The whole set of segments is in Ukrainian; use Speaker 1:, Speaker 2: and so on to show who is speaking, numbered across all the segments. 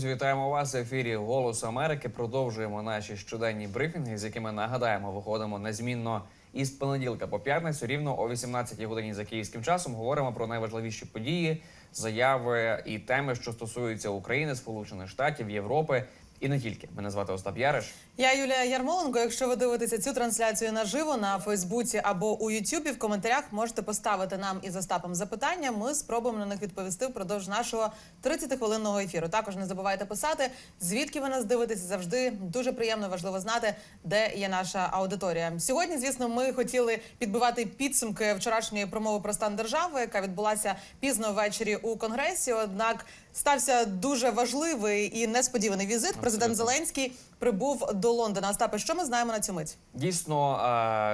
Speaker 1: друзі, вітаємо вас в ефірі Голос Америки. Продовжуємо наші щоденні брифінги, з якими нагадаємо, виходимо незмінно із понеділка по п'ятницю, рівно о 18 годині за київським часом. Говоримо про найважливіші події, заяви і теми, що стосуються України, Сполучених Штатів, Європи і не тільки. Мене звати Остап Яриш.
Speaker 2: Я Юлія Ярмоленко. Якщо ви дивитеся цю трансляцію наживо на Фейсбуці або у Ютубі, в коментарях можете поставити нам із Остапом запитання. Ми спробуємо на них відповісти впродовж нашого 30-хвилинного ефіру. Також не забувайте писати, звідки ви нас дивитеся. Завжди дуже приємно, важливо знати, де є наша аудиторія. Сьогодні, звісно, ми хотіли підбивати підсумки вчорашньої промови про стан держави, яка відбулася пізно ввечері у конгресі. Однак стався дуже важливий і несподіваний візит. Президент Зеленський прибув до Лондона. Остапе, що ми знаємо на цю мить?
Speaker 1: Дійсно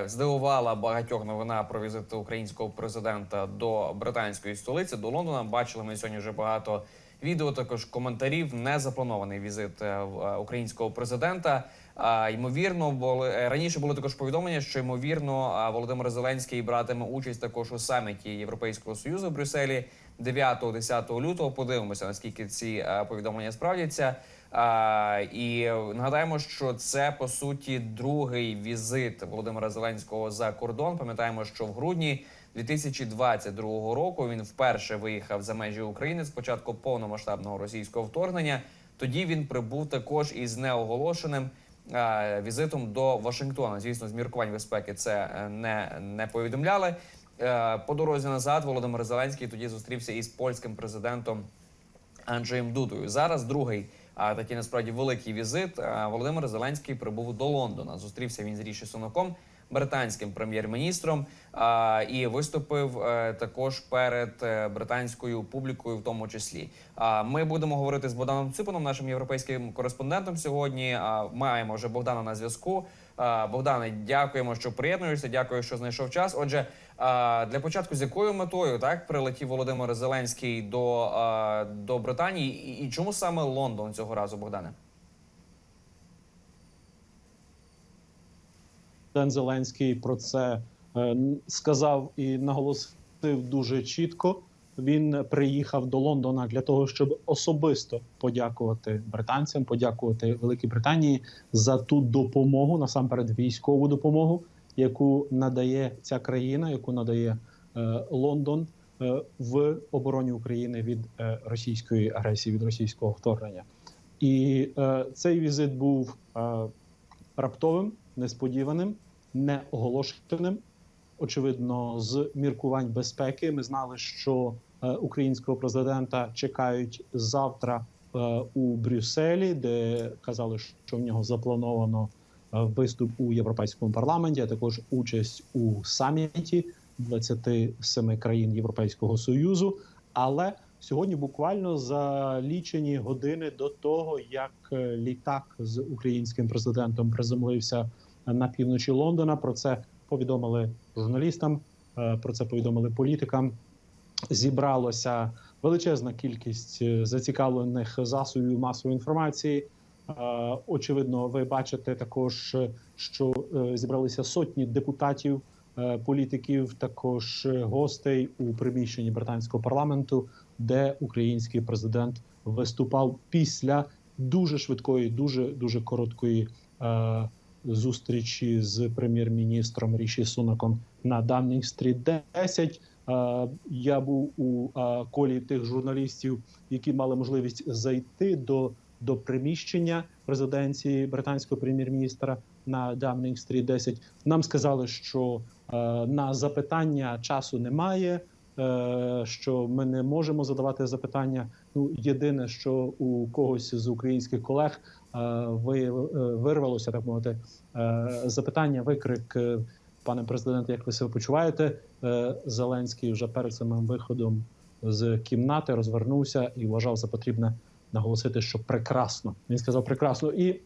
Speaker 1: е, здивувала багатьох новина про візит українського президента до британської столиці до Лондона. Бачили ми сьогодні вже багато відео, також коментарів. Не запланований візит е, е, українського президента. А, ймовірно, були раніше були також повідомлення, що ймовірно Володимир Зеленський братиме участь також у саміті Європейського союзу в Брюсселі 9-10 лютого. Подивимося, наскільки ці повідомлення справдяться. І нагадаємо, що це по суті другий візит Володимира Зеленського за кордон. Пам'ятаємо, що в грудні 2022 року він вперше виїхав за межі України з початку повномасштабного російського вторгнення. Тоді він прибув також із неоголошеним візитом до Вашингтона. Звісно, з міркувань безпеки це е, не, не повідомляли. Е, по дорозі назад Володимир Зеленський тоді зустрівся із польським президентом Анджеєм Дудою. Зараз другий такий насправді великий візит. Володимир Зеленський прибув до Лондона. Зустрівся він з Ріші Суноком, британським прем'єр-міністром, і виступив е, також перед е, британською публікою, в тому числі. Ми будемо говорити з Богданом Ципаном, нашим європейським кореспондентом. Сьогодні маємо вже Богдана на зв'язку. Богдане, дякуємо, що приєднуєшся. Дякую, що знайшов час. Отже, для початку з якою метою так прилетів Володимир Зеленський до, до Британії, і, чому саме Лондон цього разу, Богдане?
Speaker 3: Президент Зеленський про це е, сказав і наголосив дуже чітко. Він приїхав до Лондона для того, щоб особисто подякувати британцям, подякувати Великій Британії за ту допомогу, насамперед військову допомогу, яку надає ця країна, яку надає е, Лондон е, в обороні України від е, російської агресії, від російського вторгнення. І цей візит був раптовим, несподіваним, неоголошеним. Очевидно, з міркувань безпеки ми знали, що українського президента чекають завтра у Брюсселі, де казали, що в нього заплановано виступ у європейському парламенті, а також участь у саміті 27 країн Європейського союзу. Але сьогодні буквально за лічені години до того, як е, літак з українським президентом приземлився на півночі Лондона. Про це повідомили журналістам, е, про це повідомили політикам. Зібралося величезна кількість е, зацікавлених засобів масової інформації. Очевидно, ви бачите також, е, що е, зібралися сотні депутатів, е, політиків, також гостей у приміщенні британського парламенту, де український президент виступав після дуже швидкої, дуже дуже короткої зустрічі з прем'єр-міністром Ріші Сунаком на Давнінг-стріт 10. Е, Я був у колі тих журналістів, які мали можливість зайти до, до приміщення резиденції британського прем'єр-міністра на Давнінг-стріт 10. Нам сказали, що е, на запитання часу немає. е, Що ми не можемо задавати запитання. Ну єдине, що у когось з українських колег е, ви е, вирвалося так мовити запитання, викрик. Пане президенте, як ви себе почуваєте? Зеленський вже перед самим виходом з кімнати розвернувся і вважав за потрібне наголосити, що прекрасно. Він сказав прекрасно. І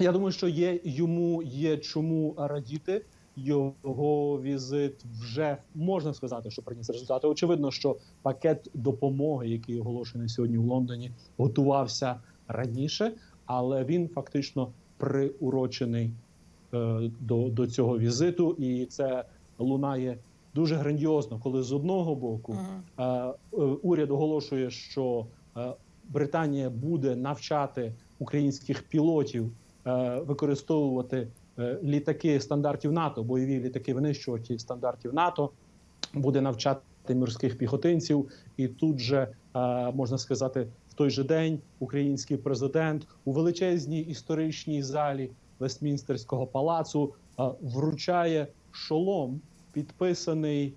Speaker 3: я думаю, що є йому є чому радіти. Його візит вже можна сказати, що приніс результати. Очевидно, що пакет допомоги, який оголошений сьогодні в Лондоні, готувався раніше, але він фактично приурочений е, до, до цього візиту, і це лунає дуже грандіозно, коли з одного боку е, е, уряд оголошує, що е, Британія буде навчати українських пілотів е, використовувати е, літаки стандартів НАТО, бойові літаки винищувачі стандартів НАТО, буде навчати морських піхотинців, і тут же е, можна сказати, в той же день український президент у величезній історичній залі Вестмінстерського палацу вручає шолом, підписаний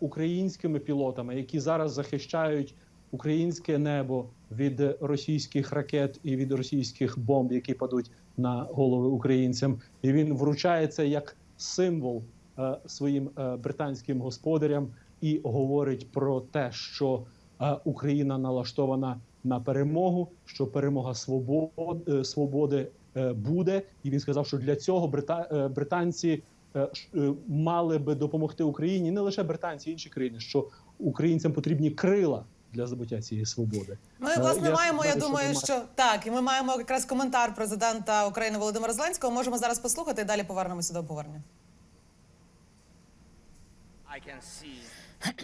Speaker 3: українськими пілотами, які зараз захищають українське небо від російських ракет і від російських бомб, які падуть на голови українцям. І він вручає це як символ е, своїм е, британським господарям і говорить про те, що е, Україна налаштована на перемогу, що перемога свобод, е, свободи е, буде. І він сказав, що для цього брита, е, британці е, е, мали би допомогти Україні не лише британці, інші країни, що українцям потрібні крила для забуття цієї свободи.
Speaker 2: Ми
Speaker 3: Е,
Speaker 2: власне
Speaker 3: я
Speaker 2: маємо. Я
Speaker 3: що
Speaker 2: думаю, що так, і ми маємо якраз коментар президента України Володимира Зеленського. Можемо зараз послухати і далі повернемося до обговорення.
Speaker 4: I can see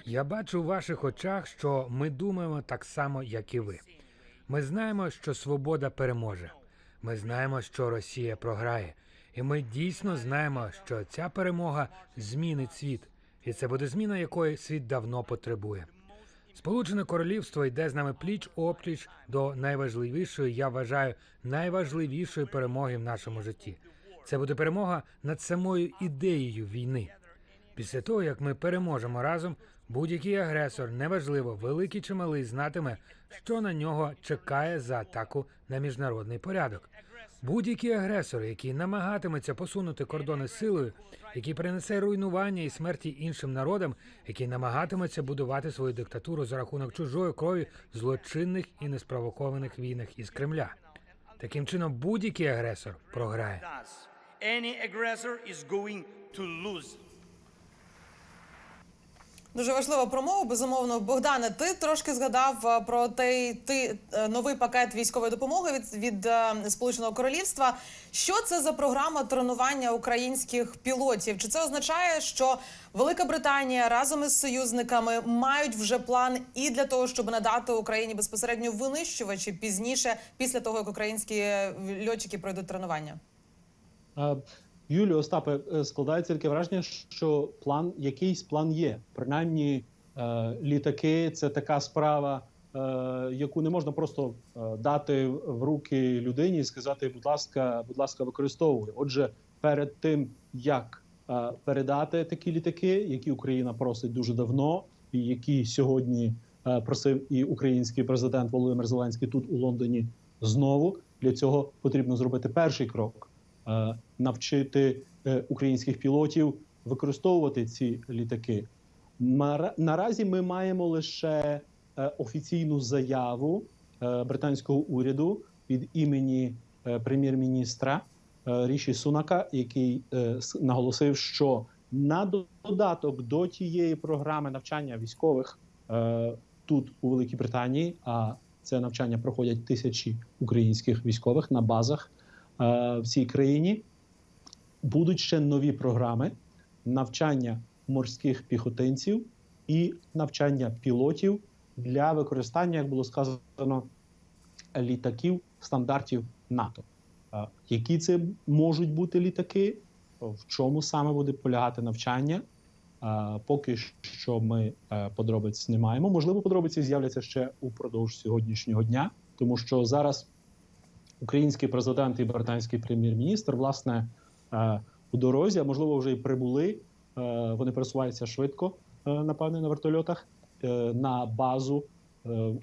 Speaker 5: Я бачу у ваших очах, що ми думаємо так само, як і ви. Ми знаємо, що свобода переможе. Ми знаємо, що Росія програє, і ми дійсно знаємо, що ця перемога змінить світ, і це буде зміна, якої світ давно потребує. Сполучене Королівство йде з нами пліч опліч до найважливішої, я вважаю, найважливішої перемоги в нашому житті. Це буде перемога над самою ідеєю війни. Після того, як ми переможемо разом, будь-який агресор, неважливо, великий чи малий, знатиме, що на нього чекає за атаку на міжнародний порядок. Будь-який агресори, які намагатиметься посунути кордони силою, які принесе руйнування і смерті іншим народам, які намагатиметься будувати свою диктатуру за рахунок чужої крові злочинних і неспровокованих війнах із Кремля. Таким чином, будь-який агресор програє.
Speaker 2: Дуже важлива промова. Безумовно, Богдане, ти трошки згадав е, про той ти, е, новий пакет військової допомоги від, від е, Сполученого Королівства. Що це за програма тренування українських пілотів? Чи це означає, що Велика Британія разом із союзниками мають вже план і для того, щоб надати Україні безпосередньо винищувачі пізніше, після того як українські льотчики пройдуть тренування?
Speaker 3: Юлію Остапе, е, складається таке враження, що план, якийсь план є. Принаймні, е, літаки це така справа, е, яку не можна просто дати в руки людині і сказати, будь ласка, будь ласка, використовуй. Отже, перед тим як передати такі літаки, які Україна просить дуже давно, і які сьогодні просив і український президент Володимир Зеленський тут у Лондоні знову. Для цього потрібно зробити перший крок навчити е, українських пілотів використовувати ці літаки. Наразі ми маємо лише е, офіційну заяву е, британського уряду від імені е, прем'єр-міністра е, Ріші Сунака, який е, наголосив, що на додаток до тієї програми навчання військових е, тут у Великій Британії, а це навчання проходять тисячі українських військових на базах е, в цій країні. Будуть ще нові програми навчання морських піхотинців і навчання пілотів для використання, як було сказано, літаків стандартів НАТО. Е, Які це можуть бути літаки? В чому саме буде полягати навчання? Е, Поки що ми е, подробиць не маємо. Можливо, подробиці з'являться ще упродовж сьогоднішнього дня, тому що зараз український президент і британський прем'єр-міністр власне е, у дорозі, а можливо, вже й прибули. Е, Вони пересуваються швидко, е, напевне, на вертольотах на базу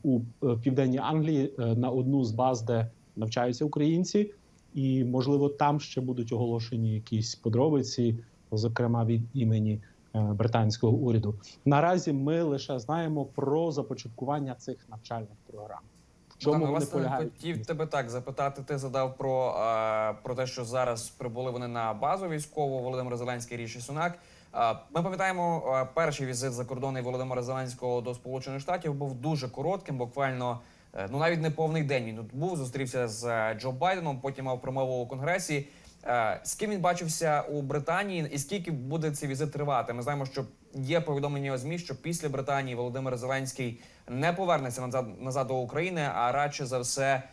Speaker 3: у південній Англії на одну з баз, де навчаються українці, і можливо там ще будуть оголошені якісь подробиці, зокрема від імені британського уряду. Наразі ми лише знаємо про започаткування цих навчальних програм. Чому вони полягають?
Speaker 1: хотів тебе так запитати. Ти задав про, е, про те, що зараз прибули вони на базу військову Володимир Зеленський Ріші Сунак. Е, Ми пам'ятаємо, е, перший візит за кордони Володимира Зеленського до Сполучених Штатів був дуже коротким, буквально е, ну навіть не повний день. Він тут був, зустрівся з е, Джо Байденом, потім мав промову у конгресі. Е, З ким він бачився у Британії, і скільки буде цей візит тривати? Ми знаємо, що є повідомлення у змі, що після Британії Володимир Зеленський не повернеться назад назад до України, а радше за все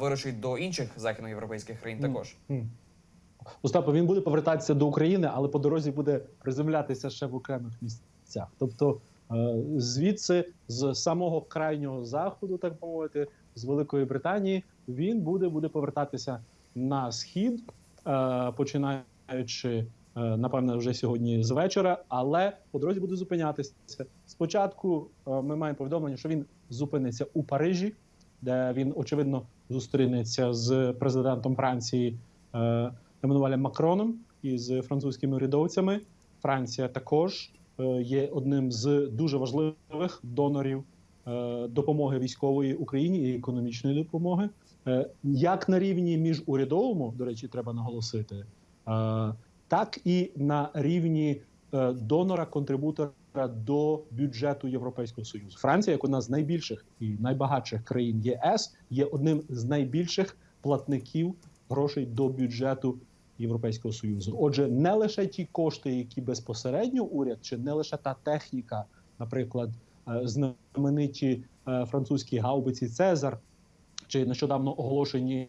Speaker 1: вирушить до інших західноєвропейських країн. Також
Speaker 3: Остапа, він буде повертатися до України, але по дорозі буде приземлятися ще в окремих місцях. Тобто, е, звідси, з самого крайнього заходу, так мовити, з Великої Британії, він буде, буде повертатися на схід, е, починаючи. е, Напевне, вже сьогодні з вечора, але по дорозі буде зупинятися. Спочатку е, ми маємо повідомлення, що він зупиниться у Парижі, де він очевидно зустрінеться з президентом Франції е, Еммануелем Макроном і з французькими урядовцями. Франція також е, є одним з дуже важливих донорів е, допомоги військової Україні і економічної допомоги, Е, як на рівні міжурядовому, до речі, треба наголосити, е, так і на рівні е, донора-контрибутора до бюджету Європейського союзу. Франція, як одна з найбільших і найбагатших країн ЄС, є одним з найбільших платників грошей до бюджету Європейського союзу. Отже, не лише ті кошти, які безпосередньо уряд, чи не лише та техніка, наприклад, е, знамениті е, французькі гаубиці Цезар, чи нещодавно оголошені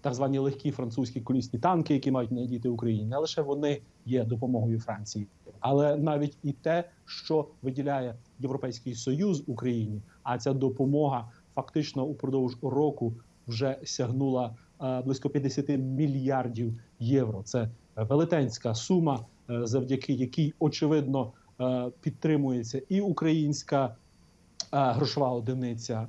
Speaker 3: так звані легкі французькі колісні танки, які мають надійти Україні, не лише вони є допомогою Франції, але навіть і те, що виділяє Європейський Союз Україні, а ця допомога фактично упродовж року вже сягнула е, близько 50 мільярдів євро. Це велетенська сума, е, завдяки якій очевидно е, підтримується і українська грошова одиниця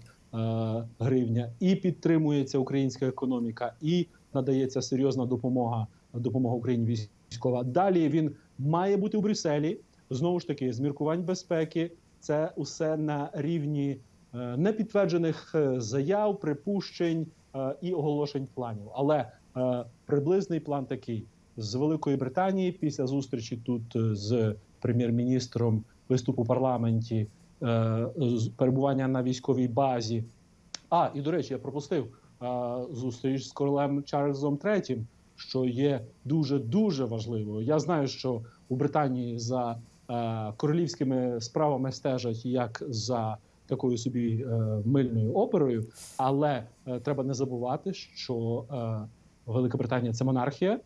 Speaker 3: гривня, і підтримується українська економіка, і надається серйозна допомога допомога Україні військова. Далі він має бути у Брюсселі. Знову ж таки, з міркувань безпеки. Це усе на рівні е, непідтверджених е, заяв, припущень е, і оголошень планів. Але е, приблизний план такий: з Великої Британії після зустрічі тут е, з прем'єр-міністром виступу в парламенті, е, перебування на військовій базі. А і до речі, я пропустив е, зустріч з королем Чарльзом III, що є дуже дуже важливою. Я знаю, що у Британії за е, королівськими справами стежать як за такою собі е, мильною оперою, але е, треба не забувати, що е, Велика Британія це монархія,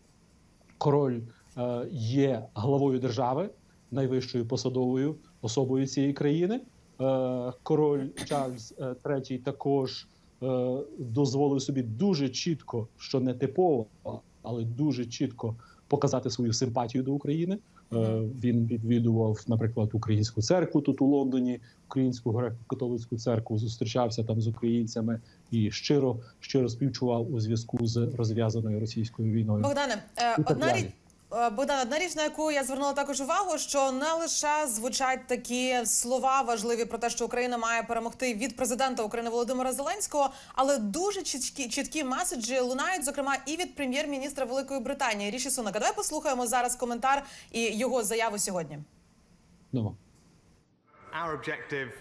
Speaker 3: король е, є главою держави, найвищою посадовою особою цієї країни. Е, король Чарльз е, III також е, дозволив собі дуже чітко, що не типово, але дуже чітко показати свою симпатію до України. Е, Він відвідував, наприклад, українську церкву тут у Лондоні, українську греко-католицьку церкву, зустрічався там з українцями і щиро щиро співчував у зв'язку з розв'язаною російською війною.
Speaker 2: Богдане, е, одна річ. Е, Богдан, одна річ, на яку я звернула також увагу, що не лише звучать такі слова важливі про те, що Україна має перемогти від президента України Володимира Зеленського, але дуже чіткі чіткі меседжі лунають, зокрема, і від прем'єр-міністра Великої Британії Ріші Сунака. Давай послухаємо зараз коментар і його заяву сьогодні.
Speaker 3: Ну,
Speaker 6: Our objective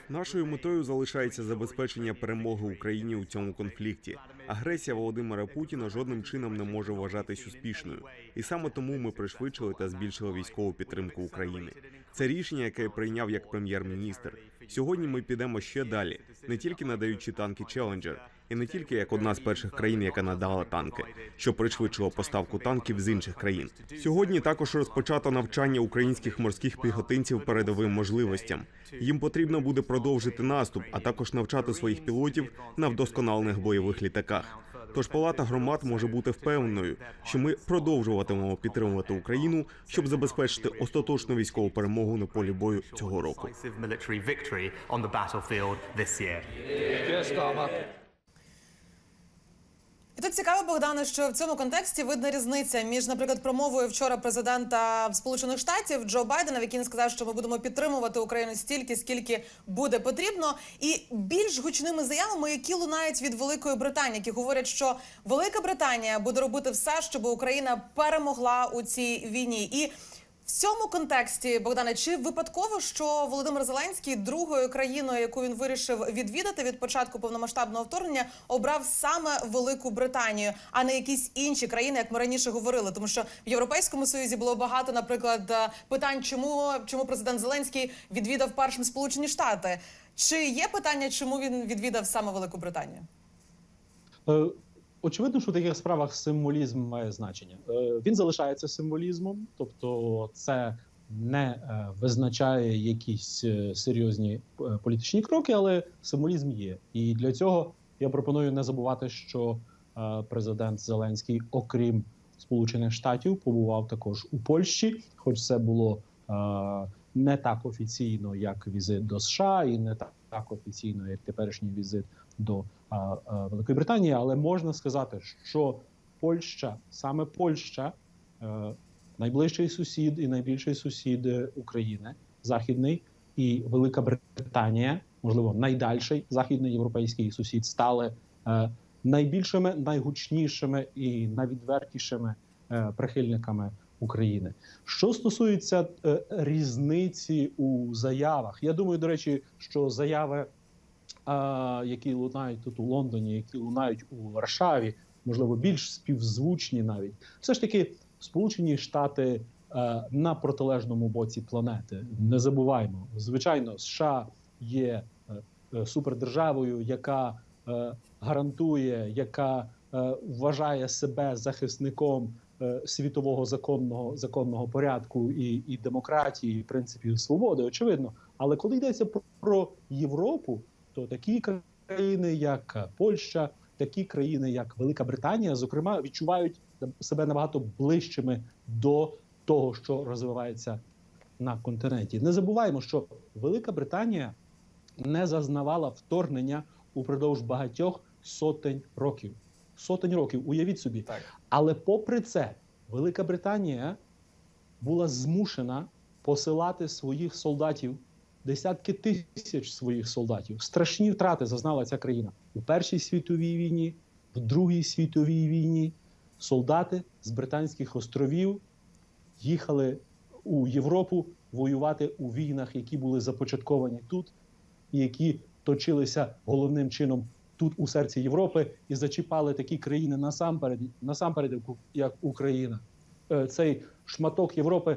Speaker 7: Нашою метою залишається забезпечення перемоги Україні у цьому конфлікті. Агресія Володимира Путіна жодним чином не може вважатись успішною, і саме тому ми пришвидшили та збільшили військову підтримку України. Це рішення, яке я прийняв як прем'єр-міністр. Сьогодні ми підемо ще далі, не тільки надаючи танки Челенджер, і не тільки як одна з перших країн, яка надала танки, що пришвидшило поставку танків з інших країн. Сьогодні також розпочато навчання українських морських піхотинців передовим можливостям. Їм потрібно буде продовжити наступ, а також навчати своїх пілотів на вдосконалених бойових літаках. Тож палата громад може бути впевненою, що ми продовжуватимемо підтримувати Україну, щоб забезпечити остаточну військову перемогу на полі бою цього року.
Speaker 2: І тут цікаво, Богдане, що в цьому контексті видна різниця між, наприклад, промовою вчора президента Сполучених Штатів Джо Байдена, в якій сказав, що ми будемо підтримувати Україну стільки, скільки буде потрібно, і більш гучними заявами, які лунають від Великої Британії, які говорять, що Велика Британія буде робити все, щоб Україна перемогла у цій війні. І В цьому контексті, Богдане, чи випадково, що Володимир Зеленський другою країною, яку він вирішив відвідати від початку повномасштабного вторгнення, обрав саме Велику Британію, а не якісь інші країни, як ми раніше говорили? Тому що в Європейському Союзі було багато, наприклад, е, питань, чому, чому президент Зеленський відвідав першим Сполучені Штати. Чи є питання, чому він відвідав саме Велику Британію?
Speaker 3: Очевидно, що в таких справах символізм має значення. Е, Він залишається символізмом, тобто це не е, визначає якісь е, серйозні політичні кроки, але символізм є. І для цього я пропоную не забувати, що президент Зеленський, окрім Сполучених Штатів, побував також у Польщі, хоч це було не так офіційно, як візит до США, і не так офіційно, як теперішній візит до а, а, Великої Британії, але можна сказати, що Польща, саме Польща, е, найближчий сусід і найбільший сусід е, України, західний, і Велика Британія, можливо, найдальший західний європейський сусід, стали е, найбільшими, найгучнішими і найвідвертішими е, прихильниками України. Що стосується е, різниці у заявах, я думаю, до речі, що заяви які лунають тут у Лондоні, які лунають у Варшаві, можливо, більш співзвучні навіть. Все ж таки, Сполучені Штати е, на протилежному боці планети. Не забуваємо, звичайно, США є е, е, супердержавою, яка е, гарантує, яка е, вважає себе захисником е, світового законного законного порядку і, і демократії, і принципів свободи, очевидно. Але коли йдеться про, про Європу, то такі країни, як Польща, такі країни, як Велика Британія, зокрема, відчувають себе набагато ближчими до того, що розвивається на континенті. Не забуваємо, що Велика Британія не зазнавала вторгнення упродовж багатьох сотень років. Сотень років, уявіть собі.
Speaker 1: Так.
Speaker 3: Але попри це, Велика Британія була змушена посилати своїх солдатів, десятки тисяч своїх солдатів. Страшні втрати зазнала ця країна у Першій світовій війні, в Другій світовій війні. Солдати з Британських островів їхали у Європу воювати у війнах, які були започатковані тут, і які точилися головним чином тут у серці Європи, і зачіпали такі країни насамперед, насамперед, як Україна. Е, Цей шматок Європи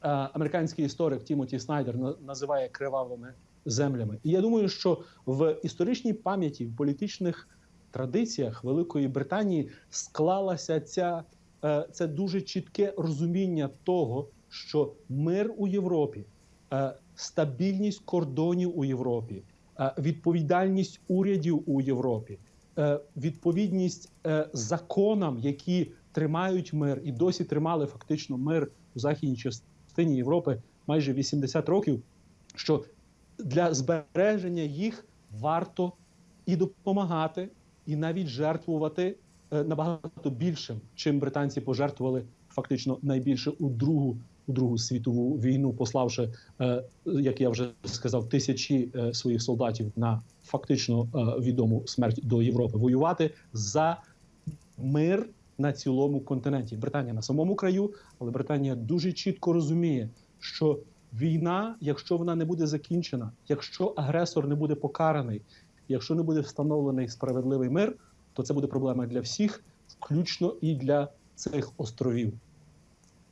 Speaker 3: американський історик Тімоті Снайдер на- називає кривавими землями. І я думаю, що в історичній пам'яті, в політичних традиціях Великої Британії склалася ця е, це дуже чітке розуміння того, що мир у Європі, е, стабільність кордонів у Європі, е, відповідальність урядів у Європі, е, відповідність е, законам, які тримають мир і досі тримали фактично мир у західній частині Європи майже 80 років. Що для збереження їх варто і допомагати, і навіть жертвувати е, набагато більшим, чим британці пожертвували фактично найбільше у другу у Другу світову війну, пославши, е, як я вже сказав, тисячі е, своїх солдатів на фактично відому смерть до Європи, воювати за мир на цілому континенті. Британія на самому краю, але Британія дуже чітко розуміє, що війна, якщо вона не буде закінчена, якщо агресор не буде покараний, якщо не буде встановлений справедливий мир, то це буде проблема для всіх, включно і для цих островів.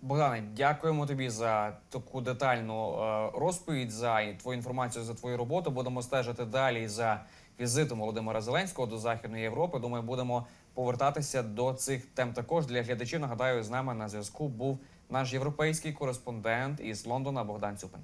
Speaker 1: Богдане, дякуємо тобі за таку детальну е, розповідь за твою інформацію за твою роботу. Будемо стежити далі за візитом Володимира Зеленського до Західної Європи. Думаю, будемо повертатися до цих тем також для глядачів. Нагадаю, з нами на зв'язку був наш європейський кореспондент із Лондона Богдан Цюпин.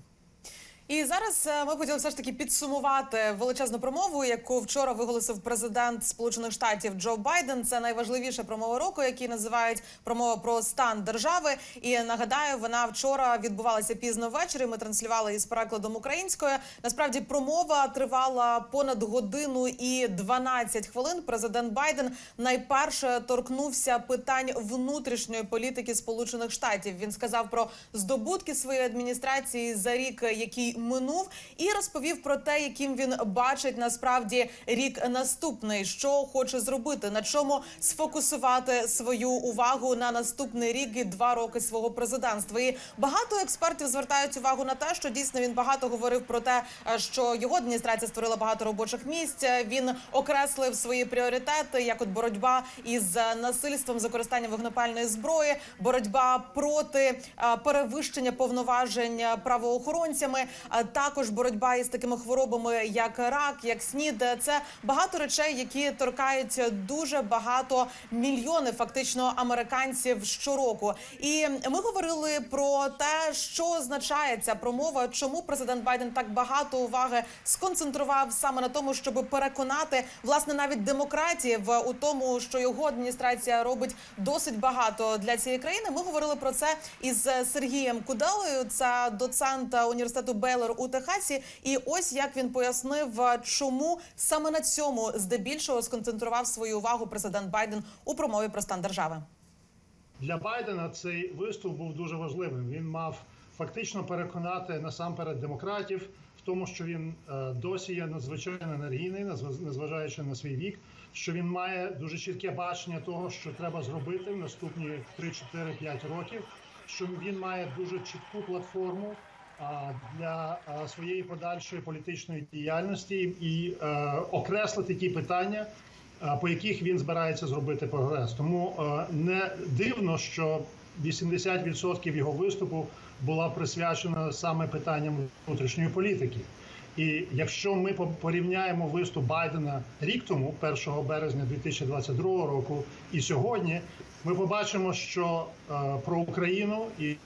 Speaker 2: І зараз е, ми хотіли все ж таки підсумувати величезну промову, яку вчора виголосив президент Сполучених Штатів Джо Байден. Це найважливіша промова року, який називають промова про стан держави. І нагадаю, вона вчора відбувалася пізно ввечері. Ми транслювали її з перекладом українською. Насправді промова тривала понад годину і 12 хвилин. Президент Байден найперше торкнувся питань внутрішньої політики Сполучених Штатів. Він сказав про здобутки своєї адміністрації за рік, який минув, і розповів про те, яким він бачить насправді рік наступний, що хоче зробити, на чому сфокусувати свою увагу на наступний рік і два роки свого президентства. І багато експертів звертають увагу на те, що дійсно він багато говорив про те, що його адміністрація створила багато робочих місць. Він окреслив свої пріоритети, як от боротьба із насильством з використанням вогнепальної зброї, боротьба проти е, перевищення повноважень правоохоронцями, також боротьба із такими хворобами, як рак, як СНІД. Це багато речей, які торкають дуже багато мільйонів фактично американців щороку. І ми говорили про те, що означає ця промова, чому президент Байден так багато уваги сконцентрував саме на тому, щоб переконати власне навіть демократів у тому, що його адміністрація робить досить багато для цієї країни. Ми говорили про це із Сергієм Куделою, це доцент університету Бейлор у Техасі. І ось як він пояснив, чому саме на цьому здебільшого сконцентрував свою увагу президент Байден у промові про стан держави.
Speaker 8: Для Байдена цей виступ був дуже важливим. Він мав фактично переконати насамперед демократів в тому, що він е, досі є надзвичайно енергійний, незважаючи на свій вік, що він має дуже чітке бачення того, що треба зробити в наступні 3, 4, 5 років. Що він має дуже чітку платформу для своєї подальшої політичної діяльності і е, окреслити ті питання, е, по яких він збирається зробити прогрес. Тому е, не дивно, що 80% його виступу була присвячена саме питанням внутрішньої політики. І якщо ми по- порівняємо виступ Байдена рік тому, 1 березня 2022 року, і сьогодні, ми побачимо, що е, про Україну і,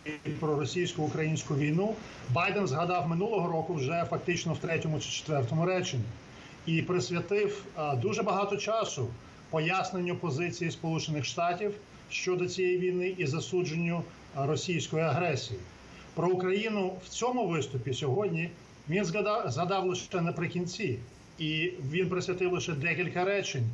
Speaker 8: про російсько-українську війну Байден згадав минулого року вже фактично в третьому чи четвертому реченні і присвятив а, дуже багато часу поясненню позиції Сполучених Штатів щодо цієї війни і засудженню а, російської агресії. Про Україну в цьому виступі сьогодні він згадав, згадав лише наприкінці, і він присвятив лише декілька речень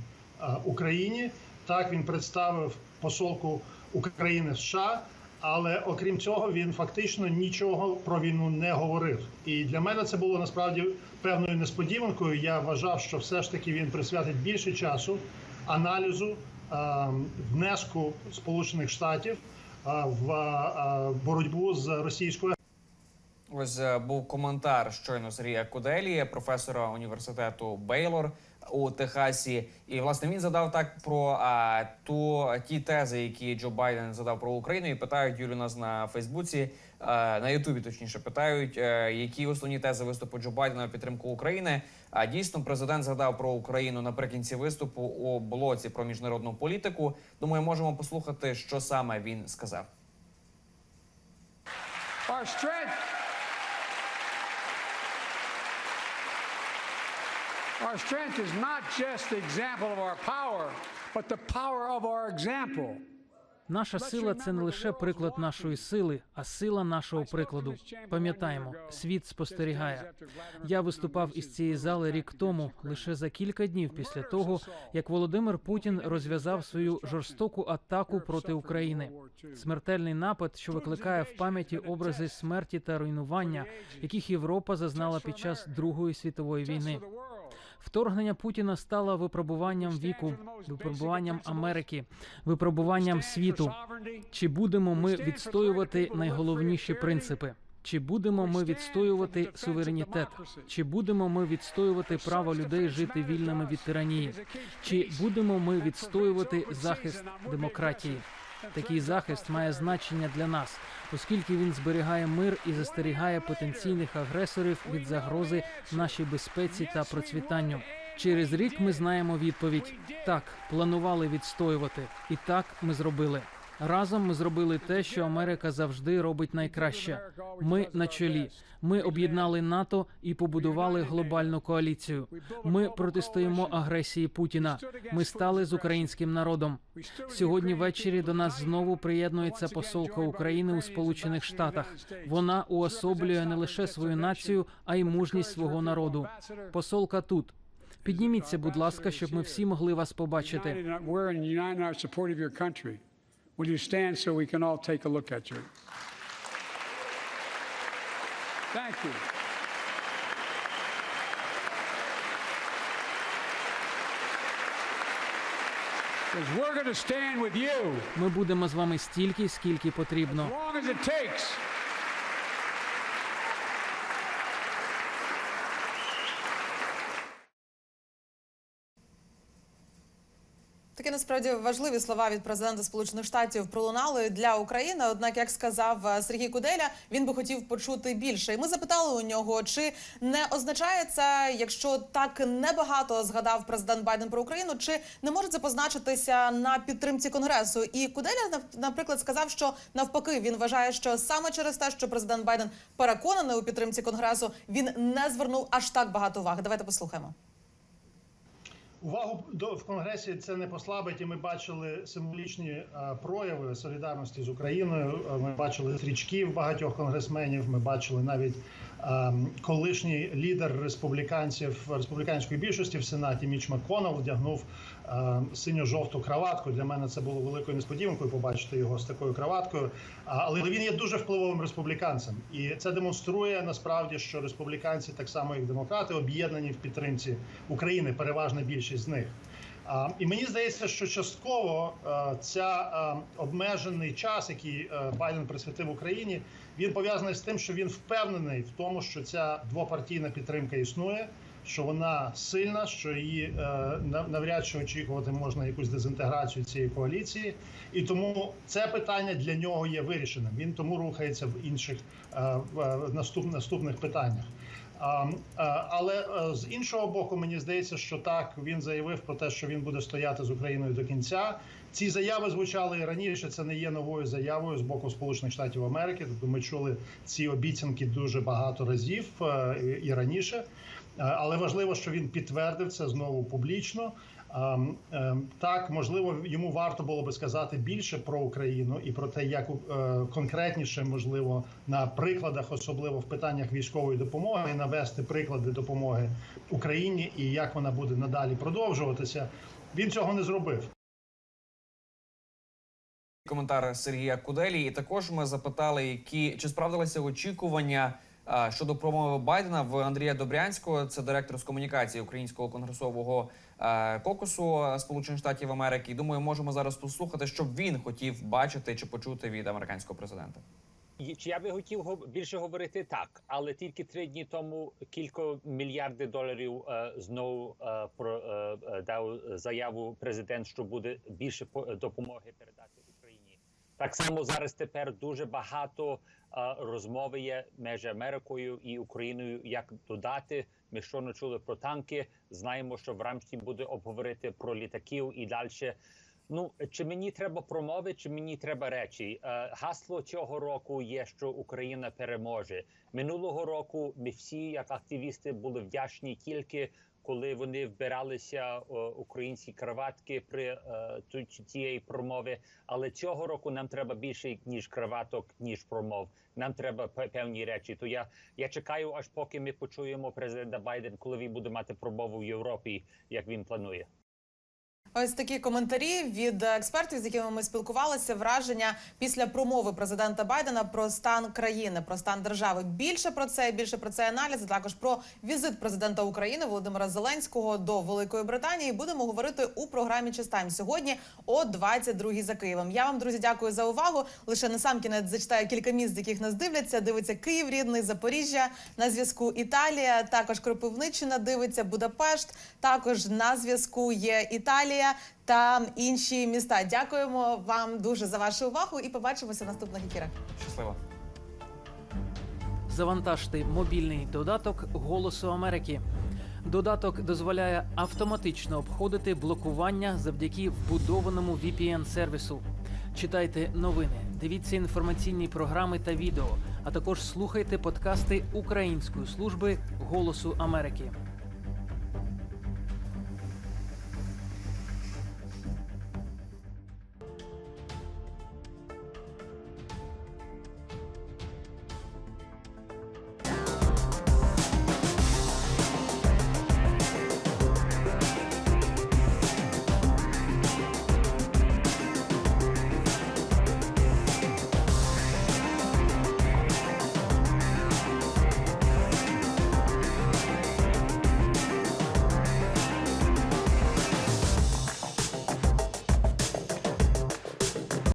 Speaker 8: Україні. Так він представив посолку України США. Але окрім цього, він фактично нічого про війну не говорив. І для мене це було насправді певною несподіванкою. Я вважав, що все ж таки він присвятить більше часу аналізу е, внеску Сполучених Штатів е, в е, боротьбу з російською
Speaker 1: Ось е, був коментар щойно Сергія Куделі, професора університету Бейлор у Техасі. І власне він задав так про а, ту ті тези, які Джо Байден задав про Україну, і питають Юлю нас на Фейсбуці, а, на Ютубі точніше питають, е, які основні тези виступу Джо Байдена в підтримку України. А дійсно, президент згадав про Україну наприкінці виступу у блоці про міжнародну політику. Думаю, можемо послухати, що саме він сказав.
Speaker 9: Our strength. Our strength is not just the example of our power, but the power of our example.
Speaker 10: Наша сила це не лише приклад нашої сили, а сила нашого прикладу. Пам'ятаємо, світ спостерігає. Я виступав із цієї зали рік тому, лише за кілька днів після того, як Володимир Путін розв'язав свою жорстоку атаку проти України. Смертельний напад, що викликає в пам'яті образи смерті та руйнування, яких Європа зазнала під час Другої світової війни. Вторгнення Путіна стало випробуванням віку, випробуванням Америки, випробуванням світу. Чи будемо ми відстоювати найголовніші принципи? Чи будемо ми відстоювати суверенітет? Чи будемо ми відстоювати право людей жити вільними від тиранії? Чи будемо ми відстоювати захист демократії? Такий захист має значення для нас, оскільки він зберігає мир і застерігає потенційних агресорів від загрози нашій безпеці та процвітанню. Через рік ми знаємо відповідь: так, планували відстоювати, і так ми зробили. Разом ми зробили те, що Америка завжди робить найкраще. Ми на чолі. Ми об'єднали НАТО і побудували глобальну коаліцію. Ми протистоїмо агресії Путіна. Ми стали з українським народом. Сьогодні ввечері до нас знову приєднується посолка України у Сполучених Штатах. Вона уособлює не лише свою націю, а й мужність свого народу. Посолка тут. Підніміться, будь ласка, щоб ми всі могли вас побачити.
Speaker 9: Would you stand so we can all take a look at you? Thank you. We're gonna stand with you.
Speaker 10: Ми будемо з вами стільки, скільки потрібно.
Speaker 9: As long as it takes.
Speaker 2: Такі насправді важливі слова від президента Сполучених Штатів пролунали для України. Однак, як сказав е, Сергій Куделя, він би хотів почути більше. І ми запитали у нього, чи не означає це, якщо так небагато згадав президент Байден про Україну, чи не може це позначитися на підтримці конгресу? І Куделя наприклад сказав, що навпаки він вважає, що саме через те, що президент Байден переконаний у підтримці конгресу, він не звернув аж так багато уваги. Давайте послухаємо.
Speaker 8: Увагу до в конгресі це не послабить, і ми бачили символічні е, прояви солідарності з Україною. Е, Ми бачили стрічків багатьох конгресменів. Ми бачили навіть е, колишній лідер республіканців республіканської більшості в сенаті Міч Макконнелл вдягнув синьо-жовту краватку. Для мене це було великою несподіванкою побачити його з такою краваткою. Але він є дуже впливовим республіканцем, і це демонструє насправді, що республіканці, так само як демократи, об'єднані в підтримці України. Переважна більшість з них. І мені здається, що частково е, ця е, обмежений час, який е, Байден присвятив Україні, він пов'язаний з тим, що він впевнений в тому, що ця двопартійна підтримка існує, що вона сильна, що її е, навряд чи очікувати можна якусь дезінтеграцію цієї коаліції, і тому це питання для нього є вирішеним. Він тому рухається в інших е, в е, наступ, наступних питаннях. Але з іншого боку, мені здається, що так він заявив про те, що він буде стояти з Україною до кінця. Ці заяви звучали і раніше. Це не є новою заявою з боку Сполучених Штатів Америки. Тобто ми чули ці обіцянки дуже багато разів і раніше. Е, Але важливо, що він підтвердив це знову публічно. Ем, ем, Так, можливо, йому варто було би сказати більше про Україну і про те, як е, конкретніше, можливо, на прикладах, особливо в питаннях військової допомоги, навести приклади допомоги Україні і як вона буде надалі продовжуватися. Він цього не зробив.
Speaker 1: Коментар Сергія Куделі. І також ми запитали, які чи справдилися очікування щодо промови Байдена в Андрія Добрянського. Це директор з комунікації Українського конгресового кокусу Сполучених Штатів Америки. Думаю, можемо зараз послухати, що він хотів бачити чи почути від американського президента.
Speaker 11: Чи я би хотів більше говорити так, але тільки три дні тому кілька мільярдів доларів е, знову е, про е, е, дав заяву президент, що буде більше по- допомоги передати. Так само зараз тепер дуже багато а, розмови є між Америкою і Україною, як додати. Ми щойно чули про танки. Знаємо, що в Рамшті буде обговорити про літаків і далі. Ну чи мені треба промови, чи мені треба речі? Е, гасло цього року є, що Україна переможе. Минулого року ми всі, як активісти, були вдячні тільки коли вони вбиралися е, українські краватки при е, цієї промови. Але цього року нам треба більше ніж краваток, ніж промов. Нам треба певні речі. То я, я чекаю, аж поки ми почуємо президента Байден, коли він буде мати промову в Європі, як він планує.
Speaker 2: Ось такі коментарі від експертів, з якими ми спілкувалися. Враження після промови президента Байдена про стан країни, про стан держави. Більше про це, більше про це аналіз. Також про візит президента України Володимира Зеленського до Великої Британії. Будемо говорити у програмі Чистайм сьогодні о 22-й за Києвом. Я вам, друзі, дякую за увагу. Лише на сам кінець зачитаю кілька міст, яких нас дивляться. Дивиться Київ, рідний, Запоріжжя, на зв'язку Італія. Також Кропивниччина дивиться Будапешт. Також на зв'язку є Італія та інші міста. Дякуємо вам дуже за вашу увагу і побачимося в наступних ефірах.
Speaker 1: Щасливо.
Speaker 10: Завантажте мобільний додаток Голосу Америки. Додаток дозволяє автоматично обходити блокування завдяки вбудованому VPN-сервісу. Читайте новини, дивіться інформаційні програми та відео, а також слухайте подкасти Української служби Голосу Америки.